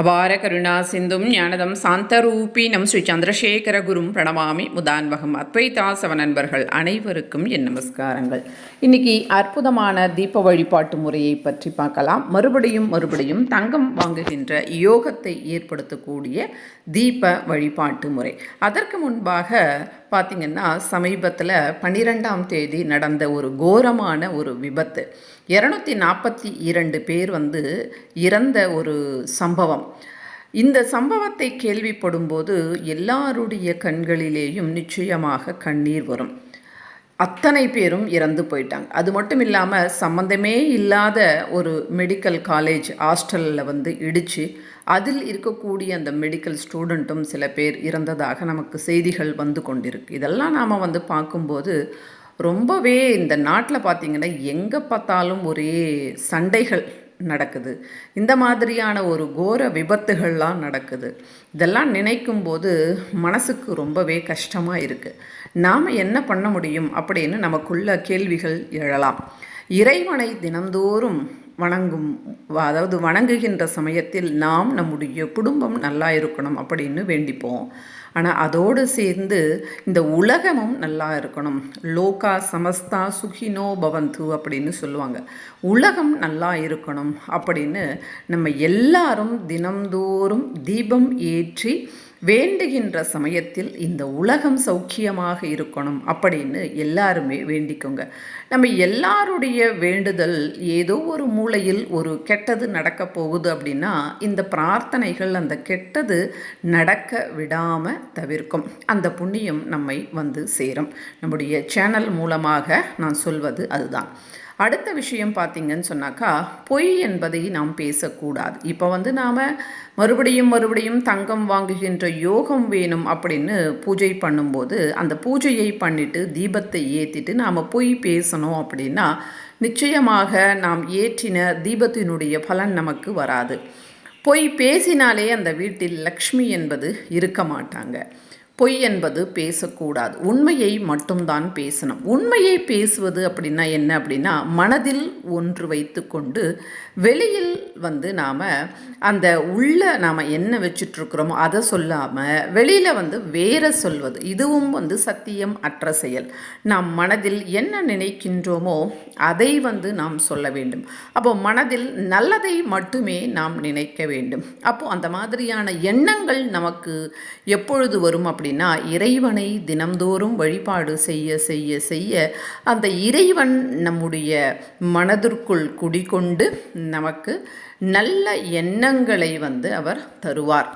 அபார கருணா சிந்தும் ஞானதம் சாந்தரூபீனம் ஸ்ரீ சந்திரசேகர குரும் பிரணமாமி முதான்வகம் அத்வைதாசவ நண்பர்கள் அனைவருக்கும் என் நமஸ்காரங்கள். இன்னைக்கு அற்புதமான தீப வழிபாட்டு முறையை பற்றி பார்க்கலாம். மறுபடியும் மறுபடியும் தங்கம் வாங்குகின்ற யோகத்தை ஏற்படுத்தக்கூடிய தீப வழிபாட்டு முறை. அதற்கு முன்பாக பார்த்திங்கன்னா சமீபத்தில் பன்னிரெண்டாம் தேதி நடந்த ஒரு கோரமான ஒரு விபத்து. இரநூத்தி நாற்பத்தி இரண்டு பேர் வந்து இறந்த ஒரு சம்பவம். இந்த சம்பவத்தை கேள்விப்படும்போது எல்லாருடைய கண்களிலேயும் நிச்சயமாக கண்ணீர் வரும். அத்தனை பேரும் இறந்து போயிட்டாங்க. அது மட்டும் இல்லாமல் சம்மந்தமே இல்லாத ஒரு மெடிக்கல் காலேஜ் ஹாஸ்டலில் வந்து இடித்து அதில் இருக்கக்கூடிய அந்த மெடிக்கல் ஸ்டூடெண்ட்டும் சில பேர் இறந்ததாக நமக்கு செய்திகள் வந்து கொண்டிருக்கு. இதெல்லாம் நாம் வந்து பார்க்கும்போது ரொம்பவே இந்த நாட்டில் பார்த்திங்கன்னா எங்கே பார்த்தாலும் ஒரே சண்டைகள் நடக்குது. இந்த மாதிரியான ஒரு கோர விபத்துகள்லாம் நடக்குது. இதெல்லாம் நினைக்கும் போது மனசுக்கு ரொம்பவே கஷ்டமாக இருக்குது நாம் என்ன பண்ண முடியும் அப்படின்னு நமக்குள்ள கேள்விகள் எழலாம். இறைவனை தினந்தோறும் வணங்கும் அதாவது வணங்குகின்ற சமயத்தில் நாம் நம்முடைய குடும்பம் நல்லா இருக்கணும் அப்படின்னு வேண்டிப்போம். ஆனால் அதோடு சேர்ந்து இந்த உலகமும் நல்லா இருக்கணும். லோகா சமஸ்தா சுகினோ பவந்து அப்படின்னு சொல்லுவாங்க. உலகம் நல்லா இருக்கணும் அப்படின்னு நம்ம எல்லாரும் தினந்தோறும் தீபம் ஏற்றி வேண்டுகின்ற சமயத்தில் இந்த உலகம் சௌக்கியமாக இருக்கணும் அப்படின்னு எல்லாருமே வேண்டிக்கோங்க. நம்ம எல்லாருடைய வேண்டுதல் ஏதோ ஒரு மூலையில் ஒரு கெட்டது நடக்க போகுது அப்படின்னா இந்த பிரார்த்தனைகள் அந்த கெட்டது நடக்க விடாமல் தவிர்க்கும். அந்த புண்ணியம் நம்மை வந்து சேரும். நம்முடைய சேனல் மூலமாக நான் சொல்வது அதுதான். அடுத்த விஷயம் பார்த்திங்கன்னு சொன்னாக்கா பொய் என்பதை நாம் பேசக்கூடாது. இப்போ வந்து நாம் மறுபடியும் மறுபடியும் தங்கம் வாங்குகின்ற யோகம் வேணும் அப்படின்னு பூஜை பண்ணும்போது அந்த பூஜையை பண்ணிவிட்டு தீபத்தை ஏற்றிட்டு நாம் பொய் பேசணும் அப்படின்னா நிச்சயமாக நாம் ஏற்றின தீபத்தினுடைய பலன் நமக்கு வராது. பொய் பேசினாலே அந்த வீட்டில் லக்ஷ்மி என்பது இருக்க மாட்டாங்க. பொய் என்பது பேசக்கூடாது. உண்மையை மட்டும்தான் பேசணும். உண்மையை பேசுவது அப்படின்னா என்ன அப்படின்னா மனதில் ஒன்று வைத்து கொண்டு வெளியில் வந்து நாம் அந்த உள்ள நாம் என்ன வச்சுட்ருக்குறோமோ அதை சொல்லாமல் வெளியில் வந்து வேற சொல்வது. இதுவும் வந்து சத்தியம் அற்ற செயல். நாம் மனதில் என்ன நினைக்கின்றோமோ அதை வந்து நாம் சொல்ல வேண்டும். அப்போ மனதில் நல்லதை மட்டுமே நாம் நினைக்க வேண்டும். அப்போது அந்த மாதிரியான எண்ணங்கள் நமக்கு எப்பொழுது வரும் அப்படி அப்படின்னா இறைவனை தினம்தோறும் வழிபாடு செய்ய செய்ய செய்ய அந்த இறைவன் நம்முடைய மனதிற்குள் குடிகொண்டு நமக்கு நல்ல எண்ணங்களை வந்து அவர் தருவார்.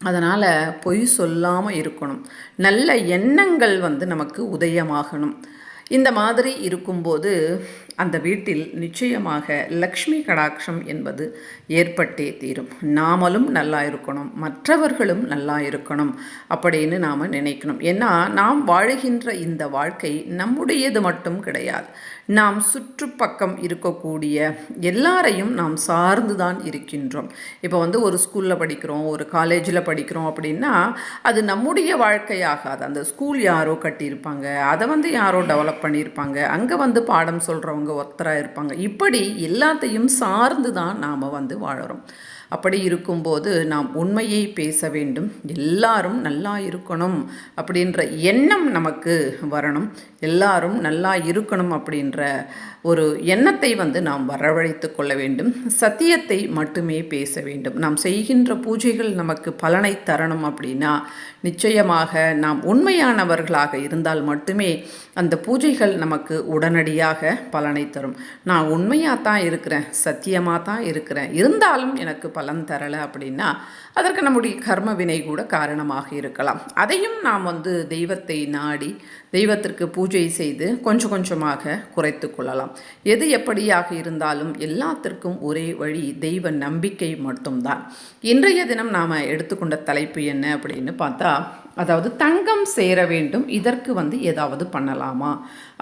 அதனால் பொய் சொல்லாமல் இருக்கணும். நல்ல எண்ணங்கள் வந்து நமக்கு உதயமாகணும். இந்த மாதிரி இருக்கும்போது அந்த வீட்டில் நிச்சயமாக லக்ஷ்மி கடாட்சம் என்பது ஏற்பட்டே தீரும். நாமளும் நல்லா இருக்கணும் மற்றவர்களும் நல்லா இருக்கணும் அப்படின்னு நாம் நினைக்கணும். ஏன்னா நாம் வாழுகின்ற இந்த வாழ்க்கை நம்முடையது மட்டும் கிடையாது. நாம் சுற்றுப்பக்கம் இருக்கக்கூடிய எல்லாரையும் நாம் சார்ந்து தான் இருக்கின்றோம். இப்போ வந்து ஒரு ஸ்கூலில் படிக்கிறோம் ஒரு காலேஜில் படிக்கிறோம் அப்படின்னா அது நம்முடைய வாழ்க்கையாகாது. அந்த ஸ்கூல் யாரோ கட்டியிருப்பாங்க அதை வந்து யாரோ டெவலப் பண்ணியிருப்பாங்க. அங்கே வந்து பாடம் சொல்கிறவங்க அவங்க ஒத்தராக இருப்பாங்க இப்படி எல்லாத்தையும் சார்ந்து தான் நாம் வந்து வாழறோம். அப்படி இருக்கும்போது நாம் உண்மையை பேச வேண்டும். எல்லாரும் நல்லா இருக்கணும் அப்படின்ற எண்ணம் நமக்கு வரணும். எல்லாரும் நல்லா இருக்கணும் அப்படின்ற ஒரு எண்ணத்தை வந்து நாம் வரவழைத்து கொள்ள வேண்டும். சத்தியத்தை மட்டுமே பேச வேண்டும். நாம் செய்கின்ற பூஜைகள் நமக்கு பலனை தரணும் அப்படின்னா நிச்சயமாக நாம் உண்மையானவர்களாக இருந்தால் மட்டுமே அந்த பூஜைகள் நமக்கு உடனடியாக பலனை தரும். நான் உண்மையாக தான் இருக்கிறேன் சத்தியமாக தான் இருக்கிறேன். இருந்தாலும் எனக்கு பலன் தரலை அப்படின்னா அதற்கு நம்முடைய கர்ம வினை கூட காரணமாக இருக்கலாம். அதையும் நாம் வந்து தெய்வத்தை நாடி தெய்வத்திற்கு பூஜை செய்து கொஞ்சம் கொஞ்சமாக குறைத்து கொள்ளலாம். எது எப்படியாக இருந்தாலும் எல்லாத்திற்கும் ஒரே வழி தெய்வ நம்பிக்கை மட்டும்தான். இன்றைய தினம் நாம் எடுத்துக்கொண்ட தலைப்பு என்ன அப்படின்னு பார்த்தா அதாவது தங்கம் சேர வேண்டும் இதற்கு வந்து ஏதாவது பண்ணலாமா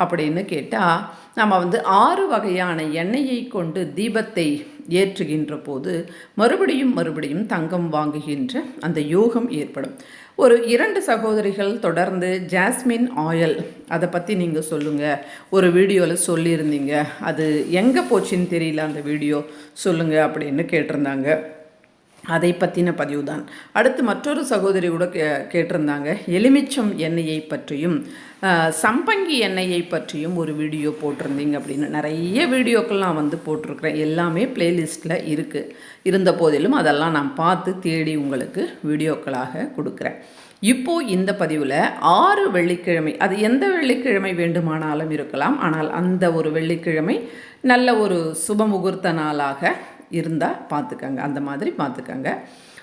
அப்படின்னு கேட்டால் நம்ம வந்து ஆறு வகையான எண்ணெயை கொண்டு தீபத்தை ஏற்றுகின்ற போது மறுபடியும் மறுபடியும் தங்கம் வாங்குகின்ற அந்த யோகம் ஏற்படும். ஒரு இரண்டு சகோதரிகள் தொடர்ந்து ஜாஸ்மின் ஆயில் அதை பற்றி நீங்கள் சொல்லுங்கள் ஒரு வீடியோவில் சொல்லியிருந்தீங்க. அது எங்கே போச்சுன்னு தெரியல அந்த வீடியோ. சொல்லுங்கள் அப்படின்னு கேட்டிருந்தாங்க. அதை பற்றின பதிவு தான் அடுத்து மற்றொரு சகோதரி கூட கே கேட்டிருந்தாங்க. எலுமிச்சம் எண்ணெயை பற்றியும் சம்பங்கி எண்ணெயை பற்றியும் ஒரு வீடியோ போட்டிருந்தீங்க அப்படின்னு. நிறைய வீடியோக்கள் நான் வந்து போட்டிருக்கிறேன். எல்லாமே பிளேலிஸ்ட்டில் இருக்குது இருந்த போதிலும் அதெல்லாம் நான் பார்த்து தேடி உங்களுக்கு வீடியோக்களாக கொடுக்குறேன். இப்போது இந்த பதிவில் ஆறு வெள்ளிக்கிழமை அது எந்த வெள்ளிக்கிழமை வேண்டுமானாலும் இருக்கலாம். ஆனால் அந்த ஒரு வெள்ளிக்கிழமை நல்ல ஒரு சுப முகூர்த்த நாளாக இருந்தால் பார்த்துக்கங்க. அந்த மாதிரி பார்த்துக்கங்க.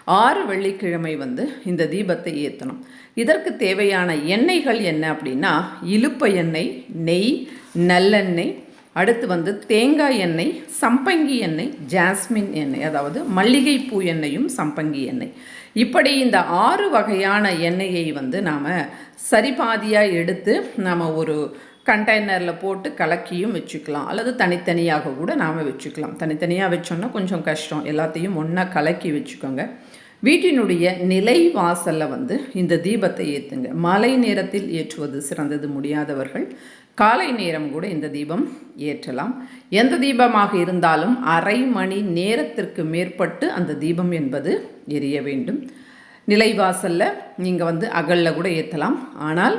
ஆறு வெள்ளிக்கிழமை வந்து இந்த தீபத்தை ஏற்றணும் இதற்கு தேவையான எண்ணெய்கள் என்ன அப்படின்னா இழுப்ப எண்ணெய் நெய் நல்லெண்ணெய் அடுத்து வந்து தேங்காய் எண்ணெய் சம்பங்கி எண்ணெய் ஜாஸ்மின் எண்ணெய் அதாவது மல்லிகைப்பூ எண்ணெயும் சம்பங்கி எண்ணெய். இப்படி இந்த ஆறு வகையான எண்ணெயை வந்து நாம் சரிபாதியாக எடுத்து நாம் ஒரு கண்டெய்னரில் போட்டு கலக்கியும் வச்சுக்கலாம். அல்லது தனித்தனியாக கூட நாம் வச்சுக்கலாம். தனித்தனியாக வச்சோன்னா கொஞ்சம் கஷ்டம். எல்லாத்தையும் ஒன்றா கலக்கி வச்சுக்கோங்க. வீட்டினுடைய நிலை வாசலில் வந்து இந்த தீபத்தை ஏற்றுங்க மாலை நேரத்தில் ஏற்றுவது சிறந்தது முடியாதவர்கள். காலை நேரம் கூட இந்த தீபம் ஏற்றலாம். எந்த தீபமாக இருந்தாலும் அரை மணி நேரத்திற்கு மேற்பட்டு அந்த தீபம் என்பது எரிய வேண்டும். நிலைவாசலில் நீங்கள் வந்து அகலில் கூட ஏற்றலாம் ஆனால்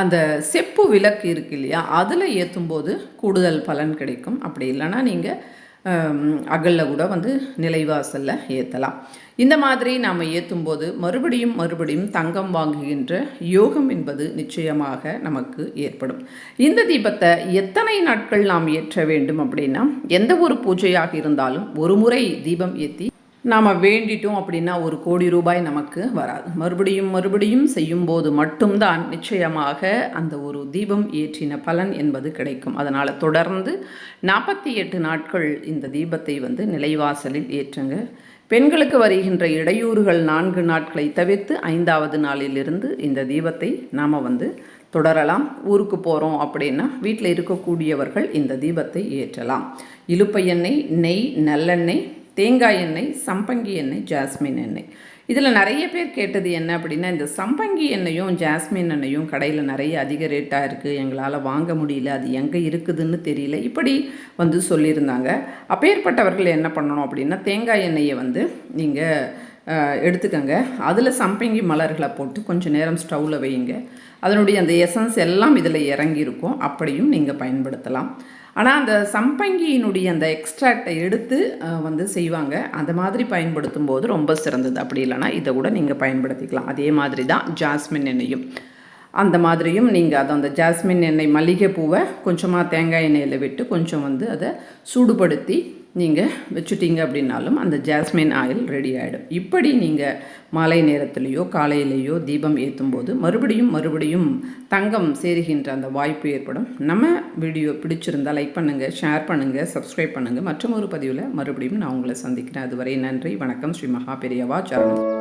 அந்த செப்பு விளக்கு இருக்கு இல்லையா அதில் ஏற்றும்போது கூடுதல் பலன் கிடைக்கும். அப்படி இல்லைன்னா நீங்கள் அகலில் கூட வந்து நிலைவாசலில் ஏற்றலாம் இந்த மாதிரி நாம் ஏற்றும்போது மறுபடியும் மறுபடியும் தங்கம் வாங்குகின்ற யோகம் என்பது நிச்சயமாக நமக்கு ஏற்படும். இந்த தீபத்தை எத்தனை நாட்கள் நாம் ஏற்ற வேண்டும் அப்படின்னா எந்த ஒரு பூஜையாக இருந்தாலும் ஒரு முறை தீபம் ஏற்றி நாம் வேண்டிட்டோம் அப்படின்னா ஒரு கோடி ரூபாய் நமக்கு வராது. மறுபடியும் மறுபடியும் செய்யும்போது மட்டும்தான் நிச்சயமாக அந்த ஒரு தீபம் ஏற்றின பலன் என்பது கிடைக்கும். அதனால் தொடர்ந்து நாற்பத்தி எட்டு நாட்கள் இந்த தீபத்தை வந்து நிலைவாசலில் ஏற்றுங்க. பெண்களுக்கு வருகின்ற இடையூறுகள் நான்கு நாட்களை தவிர்த்து ஐந்தாவது நாளிலிருந்து இந்த தீபத்தை நாம் வந்து தொடரலாம். ஊருக்கு போகிறோம் அப்படின்னா வீட்டில் இருக்கக்கூடியவர்கள் இந்த தீபத்தை ஏற்றலாம். இலுப்பை எண்ணெய் நெய் நல்லெண்ணெய் தேங்காய் எண்ணெய் சம்பங்கி எண்ணெய் ஜாஸ்மின் எண்ணெய். இதில் நிறைய பேர் கேட்டது என்ன அப்படின்னா இந்த சம்பங்கி எண்ணெயும் ஜாஸ்மின் எண்ணெயும் கடையில் நிறைய அதிக ரேட்டாக இருக்குது எங்களால் வாங்க முடியல. அது எங்கே இருக்குதுன்னு தெரியல. இப்படி வந்து சொல்லியிருந்தாங்க. அப்பேற்பட்டவர்கள் என்ன பண்ணணும் அப்படின்னா தேங்காய் எண்ணெயை வந்து நீங்கள் எடுத்துக்கங்க. அதில் சம்பங்கி மலர்களை போட்டு கொஞ்சம் நேரம் ஸ்டவ்வில் வையுங்க. அதனுடைய அந்த எசன்ஸ் எல்லாம் இதில் இறங்கியிருக்கும். அப்படியும் நீங்கள் பயன்படுத்தலாம். ஆனால் அந்த சம்பங்கியினுடைய அந்த எக்ஸ்ட்ராக்டை எடுத்து வந்து செய்வாங்க. அந்த மாதிரி பயன்படுத்தும் போது ரொம்ப சிறந்தது. அப்படி இல்லைன்னா இதை கூட நீங்கள் பயன்படுத்திக்கலாம். அதே மாதிரி தான் ஜாஸ்மின் எண்ணெயும். அந்த மாதிரியும் நீங்கள் அதை அந்த ஜாஸ்மின் எண்ணெய் மல்லிகைப்பூவை கொஞ்சமாக தேங்காய் எண்ணெயில் விட்டு கொஞ்சம் வந்து அதை சூடுபடுத்தி நீங்கள் வச்சுட்டீங்க அப்படின்னாலும் அந்த ஜாஸ்மின் ஆயில் ரெடி ஆகிடும் இப்படி நீங்கள் மாலை நேரத்துலேயோ காலையிலேயோ தீபம் ஏற்றும் போது மறுபடியும் மறுபடியும் தங்கம் சேருகின்ற அந்த வாய்ப்பு ஏற்படும். நம்ம வீடியோ பிடிச்சிருந்தா லைக் பண்ணுங்கள் ஷேர் பண்ணுங்கள் சப்ஸ்கிரைப் பண்ணுங்கள் மற்றும் ஒரு பதிவில் மறுபடியும் நான் உங்களை சந்திக்கிறேன். அதுவரை நன்றி வணக்கம். ஸ்ரீ மகா பெரியவா சரணம்.